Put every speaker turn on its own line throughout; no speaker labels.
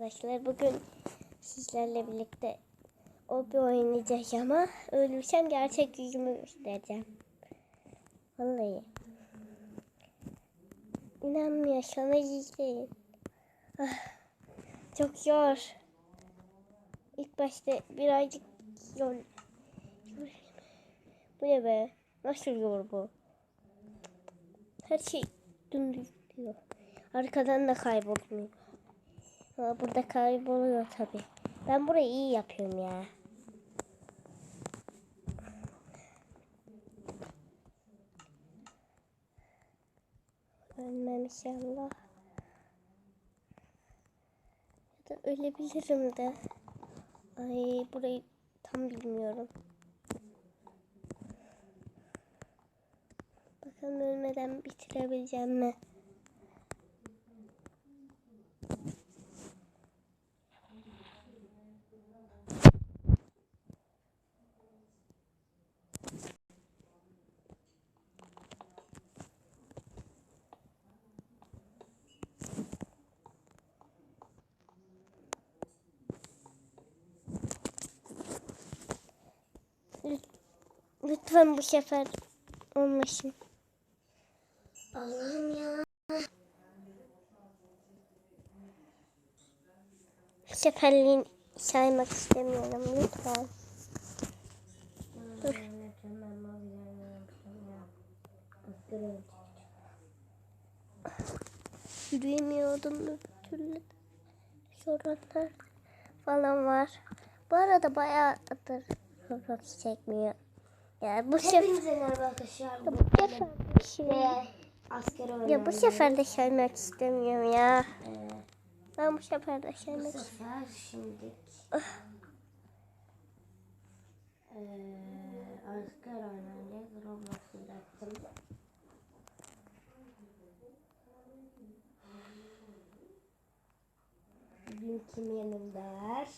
Arkadaşlar bugün sizlerle birlikte o bir oynayacağız ama ölürsem gerçek yüzümü göstereceğim. Vallahi. İnanmıyorsanız izleyin. Ah, çok zor. İlk başta birazcık zor. Bu ne be? Nasıl zor bu? Her şey dümdüz diyor. Arkadan da kaybolmuyor. Ama burada kayboluyor tabi. Ben burayı iyi yapıyorum ya. Ölmem inşallah. Ya da ölebilirim de. Ay burayı tam bilmiyorum. Bakalım ölmeden bitirebileceğim mi? Lütfen bu sefer olmasın. Allah'ım ya. Bu seferliğin saymak istemiyorum lütfen. Dur. Yürüyemiyordum bir türlü. Sorunlar falan var. Bu arada bayağıdır fotoğraf çekmiyor. Ya bu sefer
Hepinize merhaba arkadaşlar.
bu
Bu
sefer de şey,
asker
ya bu sefer de söylemek istemiyorum ya.
Ee,
Ben bu sefer de
bu
söylemek
sefer şimdi ee, asker oynayacağız. Roblox'u bıraktım. Bugün kim yanımda var?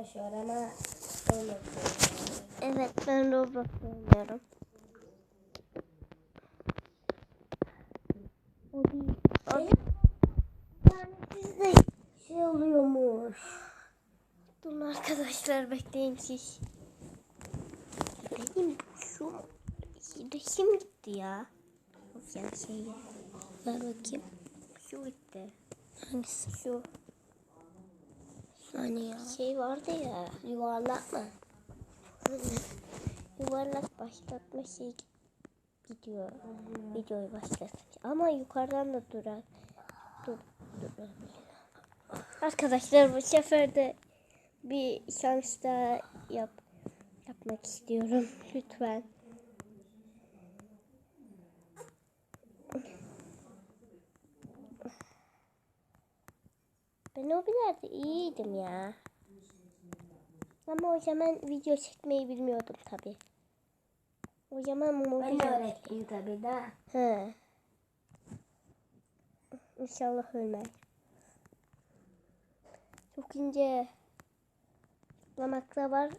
Var ama Roblox.
Evet ben Roblox oynuyorum. O değil.
Yani sizde şey oluyormuş.
Durun arkadaşlar bekleyin siz. Benim şu resim gitti ya. Of ya şey Ver bakayım. Şu gitti. Hangisi? Şu.
Hani ya?
Şey vardı ya.
Yuvarlak mı?
Yuvarlak başlatma şey gidiyor. Videoyu başlatınca. Ama yukarıdan da durar. Dur, dur. Arkadaşlar bu sefer de bir şans daha yap yapmak istiyorum. Lütfen. Ben o bilerde iyiydim ya. Ama o zaman video çekmeyi bilmiyordum tabi. O zaman mobil
Ben öğrettim tabii de.
He. İnşallah ölmez. Çok ince. Zıplamak da var.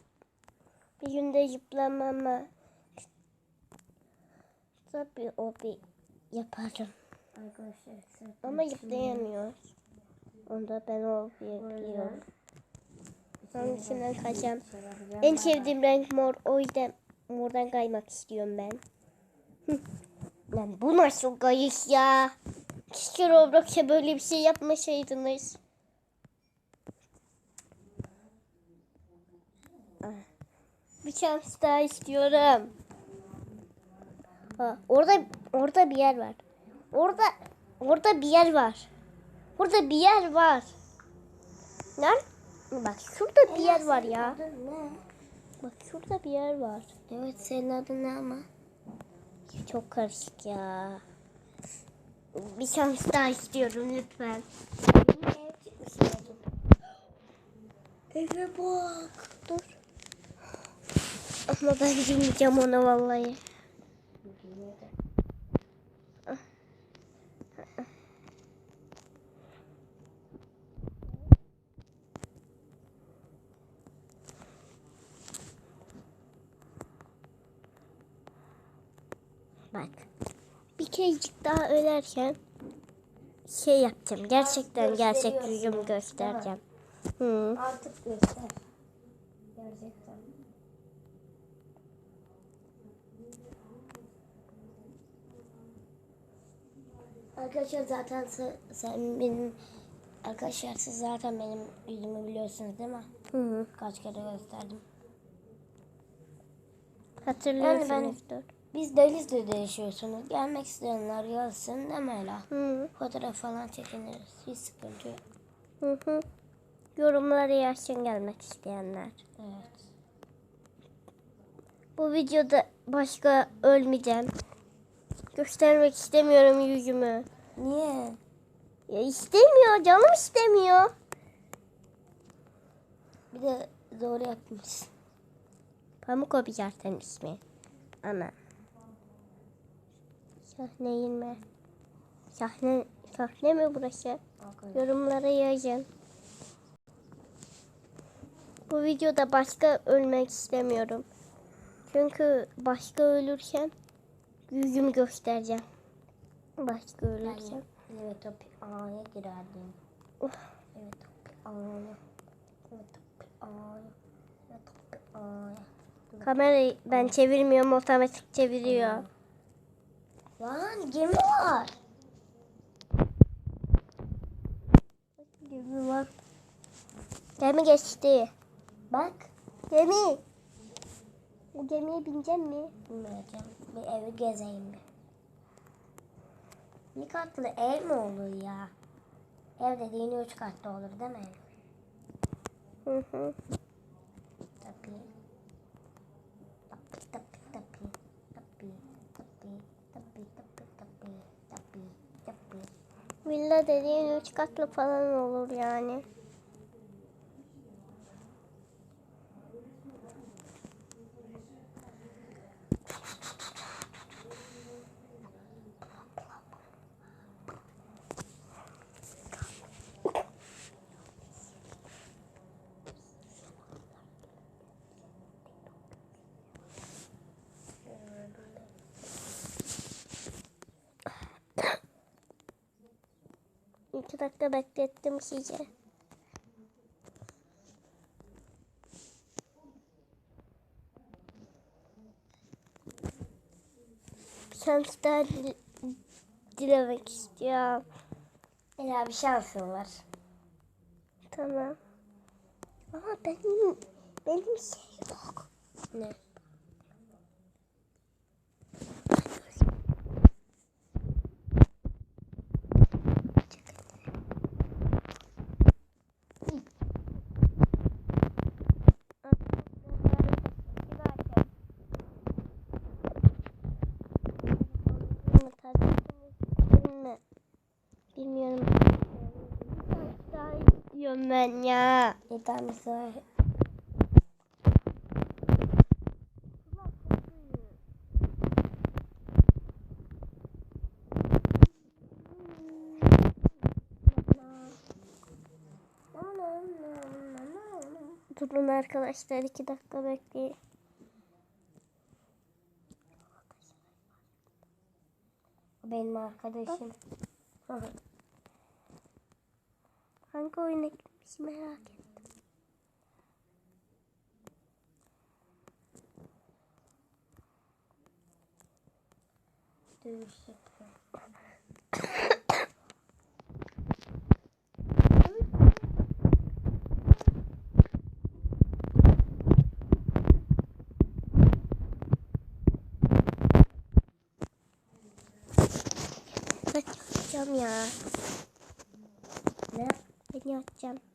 Bir günde zıplamama. O bir yaparım.
Arkadaşlar
Ama zıplayamıyor. Onda ben o biliyorum. Hangisinden kaçacağım? En sevdiğim renk mor. O yüzden mordan kaymak istiyorum ben. Lan bu nasıl kayış ya? Keşke Roblox'a böyle bir şey yapmasaydınız. Ah. Bir şans daha istiyorum. Ha, orada orada bir yer var. Orada orada bir yer var. Orada bir yer var. Nerede? Bak şurada bir yer var ya. Bak şurada bir yer var.
Evet senin adın ne ama?
Çok karışık ya. Bir şans daha istiyorum lütfen. Eve bak. Dur. Ama ben girmeyeceğim ona vallahi. Bak. Bir kere şeycik daha ölerken şey yapacağım. Gerçekten gerçek yüzümü göstereceğim. Hı.
Artık göster. Gerçekten. Arkadaşlar zaten se- sen benim arkadaşlar siz zaten benim yüzümü biliyorsunuz değil mi?
Hı hı.
Kaç kere gösterdim.
Hatırlıyorsunuzdur.
Biz Denizli'de yaşıyorsunuz. Gelmek isteyenler yazsın değil mi Ela?
Hı
Fotoğraf falan çekiniriz. Hiç sıkıntı yok.
hı. hı. Yorumlara yazsın gelmek isteyenler.
Evet.
Bu videoda başka ölmeyeceğim. Göstermek istemiyorum yüzümü.
Niye?
Ya istemiyor, canım istemiyor.
Bir de doğru yapmışsın.
Pamuk o bir zaten ismi. Ama. Sahne inme. Sahne, sahne mi burası? Yorumlara yazın. Bu videoda başka ölmek istemiyorum. Çünkü başka ölürken yüzümü göstereceğim. Başka ölürken.
Evet o bir A'ya girerdim.
Of.
Evet o bir A'ya. Evet o bir A'ya. Evet o bir A'ya.
Kamerayı ben çevirmiyorum otomatik çeviriyor.
Lan gemi var.
Gemi var. Gemi geçti.
Bak.
Gemi. Bu gemiye bineceğim mi?
Bilmeyeceğim. Bir evi gezeyim bir. Bir katlı ev mi olur ya? Ev dediğin üç katlı olur değil mi?
Hı hı. Villa dediğin üç katlı falan olur yani. İki dakika beklettim sizi. Bir şans daha dil- dilemek istiyorum.
Ela bir şansın var.
Tamam. Ama benim benim şey yok.
Ne?
Bilmiyorum. Daha istiyorum ben ya.
Bir tanesi var.
Durun arkadaşlar iki dakika bekleyin.
Benim arkadaşım.
Oyuna gitmiş merak ettim.
Dövüş yapıyor.
Ben atacağım ya.
Ne? 尿尿。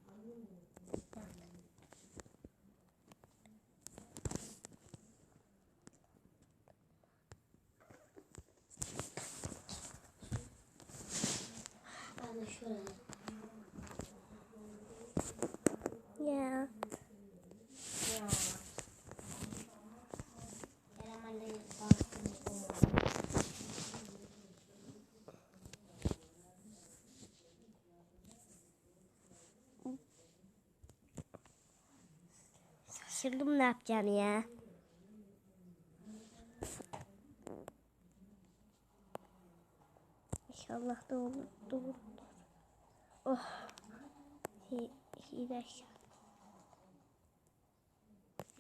Şaşırdım ne yapacağım ya. İnşallah doğru doğru. Oh. Hi, hile aşağı.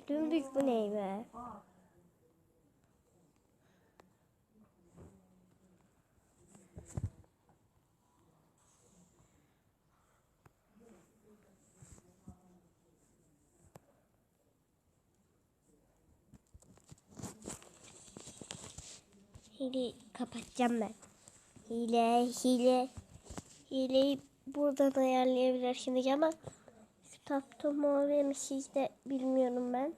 Dümdüz bu ne be? Hile kapatacağım ben. Hile, hile. Hileyi buradan ayarlayabilirsiniz ama Tapto mu mi sizde bilmiyorum ben.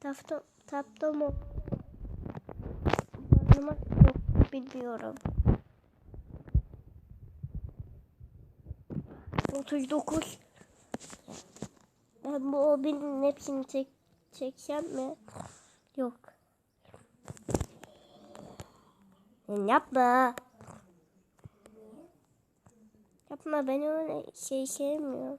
Tapto, tapto mu? Kullanmak yok bilmiyorum. 39 Ben bu obinin hepsini çek, çekeceğim mi? Yok. Lan Yapma. Yapma ben öyle şey sevmiyorum.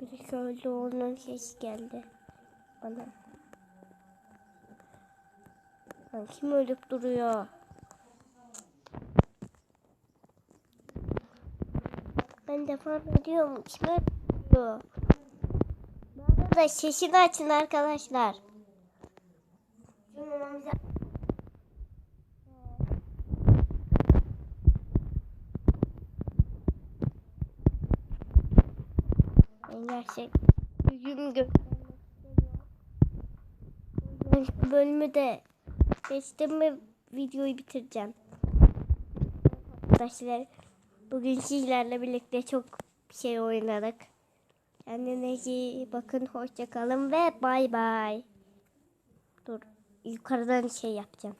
Biri köylü onun sesi geldi bana. Lan kim ölüp duruyor? Ben defa ediyorum. Kim ölüp duruyor? Arada sesini açın arkadaşlar. Gerçek. Bu bölümü de geçtim ve videoyu bitireceğim. Arkadaşlar bugün sizlerle birlikte çok şey oynadık. Kendinize iyi bakın. Hoşça kalın ve bay bay. Dur. Yukarıdan şey yapacağım.